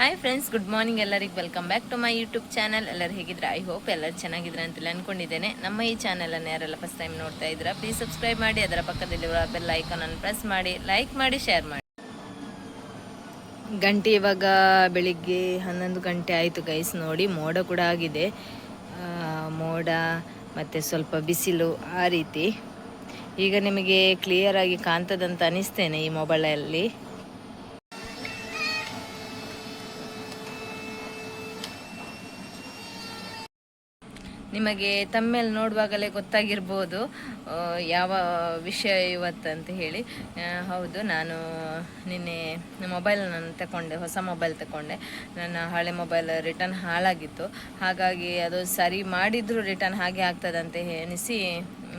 Hi friends good morning ಎಲ್ಲರಿಗೆ welcome back to my YouTube channel ಎಲ್ಲರೂ ಹೇಗಿದ್ರೆ I hope ಎಲ್ಲರೂ ಚೆನ್ನಾಗಿದ್ರೆ ಅಂತೆಲ್ಲ ಅನ್ಕೊಂಡಿದ್ದೇನೆ. ನಮ್ಮ ಈ ಚಾನಲನ್ನು ಯಾರೆಲ್ಲ ಫಸ್ಟ್ ಟೈಮ್ ನೋಡ್ತಾ ಇದ್ದೀರಾ ಪ್ಲೀಸ್ ಸಬ್ಸ್ಕ್ರೈಬ್ ಮಾಡಿ, ಅದರ ಪಕ್ಕದಲ್ಲಿರುವ ಬೆಲ್ ಐಕಾನನ್ನು ಪ್ರೆಸ್ ಮಾಡಿ ಲೈಕ್ ಮಾಡಿ ಶೇರ್ ಮಾಡಿ. ಗಂಟೆ ಇವಾಗ ಬೆಳಿಗ್ಗೆ ಹನ್ನೊಂದು ಗಂಟೆ ಆಯಿತು ಗೈಸ್ ನೋಡಿ, ಮೋಡ ಕೂಡ ಆಗಿದೆ. ಮೋಡ ಮತ್ತು ಸ್ವಲ್ಪ ಬಿಸಿಲು ಆ ರೀತಿ. ಈಗ ನಿಮಗೆ ಕ್ಲಿಯರ್ ಆಗಿ ಕಾಣ್ತದಂತ ಅನಿಸ್ತೇನೆ ಈ ಮೊಬೈಲಲ್ಲಿ ನಿಮಗೆ ತಮ್ಮೇಲೆ ನೋಡುವಾಗಲೇ ಗೊತ್ತಾಗಿರ್ಬೋದು ಯಾವ ವಿಷಯ ಇವತ್ತಂತ ಹೇಳಿ. ಹೌದು, ನಾನು ನಿನ್ನೆ ಮೊಬೈಲ್ ನಾನು ತಗೊಂಡೆ ಹೊಸ ಮೊಬೈಲ್ ತಗೊಂಡೆ ನನ್ನ ಹಳೆ ಮೊಬೈಲ್ ರಿಟರ್ನ್ ಹಾಳಾಗಿತ್ತು. ಹಾಗಾಗಿ ಅದು ಸರಿ ಮಾಡಿದರೂ ರಿಟರ್ನ್ ಹಾಗೆ ಆಗ್ತದಂತ ಎನಿಸಿ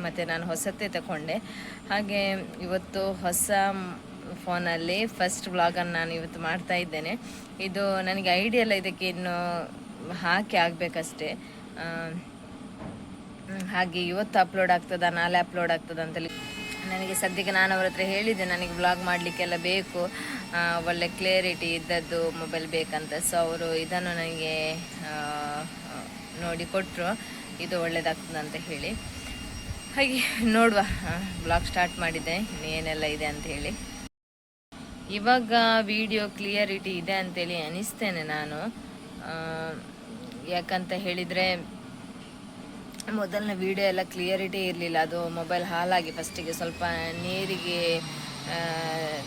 ಮತ್ತು ನಾನು ಹೊಸತೇ ತಗೊಂಡೆ ಹಾಗೆ ಇವತ್ತು ಹೊಸ ಫೋನಲ್ಲಿ ಫಸ್ಟ್ ವ್ಲಾಗನ್ನು ನಾನು ಇವತ್ತು ಮಾಡ್ತಾ ಇದ್ದೇನೆ. ಇದು ನನಗೆ ಐಡಿಯಲ್ಲ ಇದಕ್ಕೆ ಇನ್ನು ಹಾಕಿ ಆಗಬೇಕಷ್ಟೇ. ಹಾಗೆ ಇವತ್ತು ಅಪ್ಲೋಡ್ ಆಗ್ತದ, ನಾಳೆ ಅಪ್ಲೋಡ್ ಆಗ್ತದ ಅಂತೇಳಿ. ನನಗೆ ಸದ್ಯಕ್ಕೆ ನಾನು ಅವ್ರ ಹತ್ರ ಹೇಳಿದ್ದೆ, ನನಗೆ ಬ್ಲಾಗ್ ಮಾಡಲಿಕ್ಕೆಲ್ಲ ಬೇಕು. ಒಳ್ಳೆ ಕ್ಲಿಯರಿಟಿ ಇದ್ದದ್ದು ಮೊಬೈಲ್ ಬೇಕಂತ. ಸೊ ಅವರು ಇದನ್ನು ನನಗೆ ನೋಡಿ ಕೊಟ್ಟರು ಇದು ಒಳ್ಳೇದಾಗ್ತದೆ ಅಂತ ಹೇಳಿ. ಹಾಗೆ ನೋಡುವ ಬ್ಲಾಗ್ ಸ್ಟಾರ್ಟ್ ಮಾಡಿದ್ದೆ ಏನೆಲ್ಲ ಇದೆ ಅಂತ ಹೇಳಿ. ಇವಾಗ ವಿಡಿಯೋ ಕ್ಲಿಯರಿಟಿ ಇದೆ ಅಂತೇಳಿ ಅನಿಸ್ತೇನೆ ನಾನು. ಯಾಕಂತ ಹೇಳಿದರೆ ಮೊದಲನೇ ವಿಡಿಯೋ ಎಲ್ಲ ಕ್ಲಿಯರಿಟಿ ಇರಲಿಲ್ಲ. ಅದು ಮೊಬೈಲ್ ಹಾಳಾಗಿ ಫಸ್ಟಿಗೆ ಸ್ವಲ್ಪ ನೀರಿಗೆ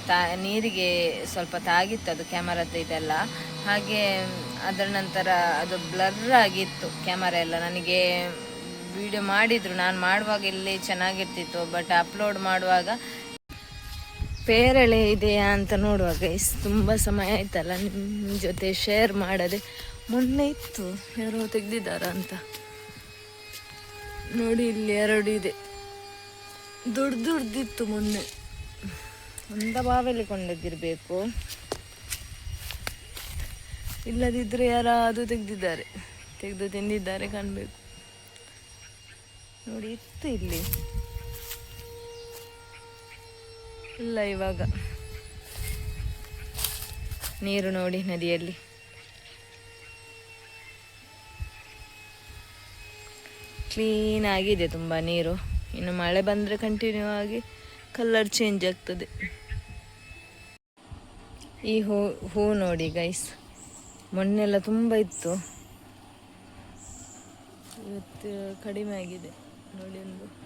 ತಾ, ನೀರಿಗೆ ಸ್ವಲ್ಪ ತಾಗಿತ್ತು ಅದು ಕ್ಯಾಮರದ್ದು ಇದೆಲ್ಲ. ಹಾಗೆ ಅದರ ನಂತರ ಅದು ಬ್ಲರ್ ಆಗಿತ್ತು ಕ್ಯಾಮರಾ ಎಲ್ಲ. ನನಗೆ ವಿಡಿಯೋ ಮಾಡಿದರು. ನಾನು ಮಾಡುವಾಗ ಇಲ್ಲಿ ಚೆನ್ನಾಗಿರ್ತಿತ್ತು ಬಟ್ ಅಪ್ಲೋಡ್ ಮಾಡುವಾಗ ಪೇರಳೆ ಇದೆಯಾ ಅಂತ ನೋಡುವಾಗ ಇಸ್ ತುಂಬ ಸಮಯ ಆಯ್ತಲ್ಲ ನಿಮ್ಮ ಜೊತೆ ಶೇರ್ ಮಾಡದೆ. ಮೊನ್ನೆ ಇತ್ತು, ಯಾರೋ ತೆಗೆದಿದ್ದಾರಾ ಅಂತ ನೋಡಿ ಇಲ್ಲಿ ಎರಡು ಇದೆ. ದೊಡ್ಡ ದೊಡ್ಡದಿತ್ತು ಮೊನ್ನೆ. ಒಂದ ಬಾವಲ್ಲಿ ಕೊಂಡದ್ದಿರಬೇಕು. ಇಲ್ಲದಿದ್ದರೆ ಯಾರಾದರೂ ತೆಗೆದಿದ್ದಾರೆ. ತೆಗೆದು ತಿಂದಿದ್ದಾರೆ ಕಾಣಬೇಕು. ನೋಡಿ ಇತ್ತು ಇಲ್ಲಿ. ಇಲ್ಲ ಇವಾಗ. ನೀರು ನೋಡಿ ನದಿಯಲ್ಲಿ. ಕ್ಲೀನ್ ಆಗಿದೆ ತುಂಬ ನೀರು. ಇನ್ನು ಮಳೆ ಬಂದರೆ ಕಂಟಿನ್ಯೂ ಆಗಿ ಕಲರ್ ಚೇಂಜ್ ಆಗ್ತದೆ. ಈ ಹೂ ಹೂ ನೋಡಿ ಗೈಸ್ ಮೊನ್ನೆಲ್ಲ ತುಂಬ ಇತ್ತು. ಇವತ್ತು ಕಡಿಮೆ ಆಗಿದೆ. ನೋಡಿ ಒಂದು.